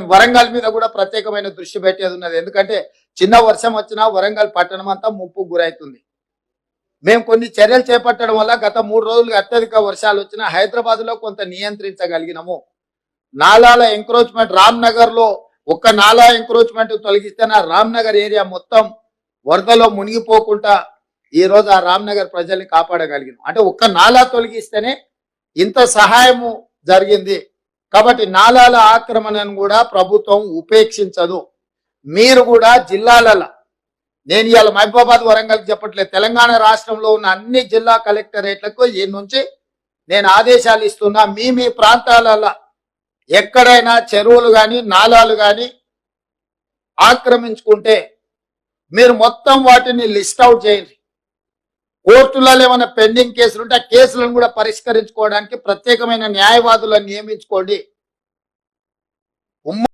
వరంగల్ మీద కూడా ప్రత్యేకమైన దృష్టి పెట్టేది ఉన్నది. ఎందుకంటే చిన్న వర్షం వచ్చినా వరంగల్ పట్టణం అంతా ముప్పు గురవుతుంది మేము కొన్ని చర్యలు చేపట్టడం వల్ల గత మూడు రోజులుగా అత్యధిక వర్షాలు వచ్చినా హైదరాబాద్లో కొంత నియంత్రించగలిగినాము. నాలాల ఎంక్రోచ్మెంట్ రామ్ నగర్లో ఒక్క నాలా ఎంక్రోచ్మెంట్ తొలగిస్తే నా రామ్ నగర్ ఏరియా మొత్తం వరదలో మునిగిపోకుండా ఈ రోజు ఆ రామ్ నగర్ ప్రజల్ని కాపాడగలిగినాం. అంటే ఒక్క నాలా తొలగిస్తేనే ఇంత సహాయము జరిగింది. కాబట్టి నాలాల ఆక్రమణను కూడా ప్రభుత్వం ఉపేక్షించదు. మీరు కూడా జిల్లాలలో నేను ఇవాళ మహబూబాబాద్ వరంగల్ చెప్పట్లేదు తెలంగాణ రాష్ట్రంలో ఉన్న అన్ని జిల్లా కలెక్టరేట్లకు ఈ నుంచి నేను ఆదేశాలు ఇస్తున్నా. మీ మీ ప్రాంతాలలో ఎక్కడైనా చెరువులు కానీ నాలాలు కానీ ఆక్రమించుకుంటే మీరు మొత్తం వాటిని లిస్ట్ అవుట్ చేయండి. కోర్టులలో ఏమైనా పెండింగ్ కేసులు ఉంటే ఆ కేసులను కూడా పరిష్కరించుకోవడానికి ప్రత్యేకమైన న్యాయవాదులను నియమించుకోండి.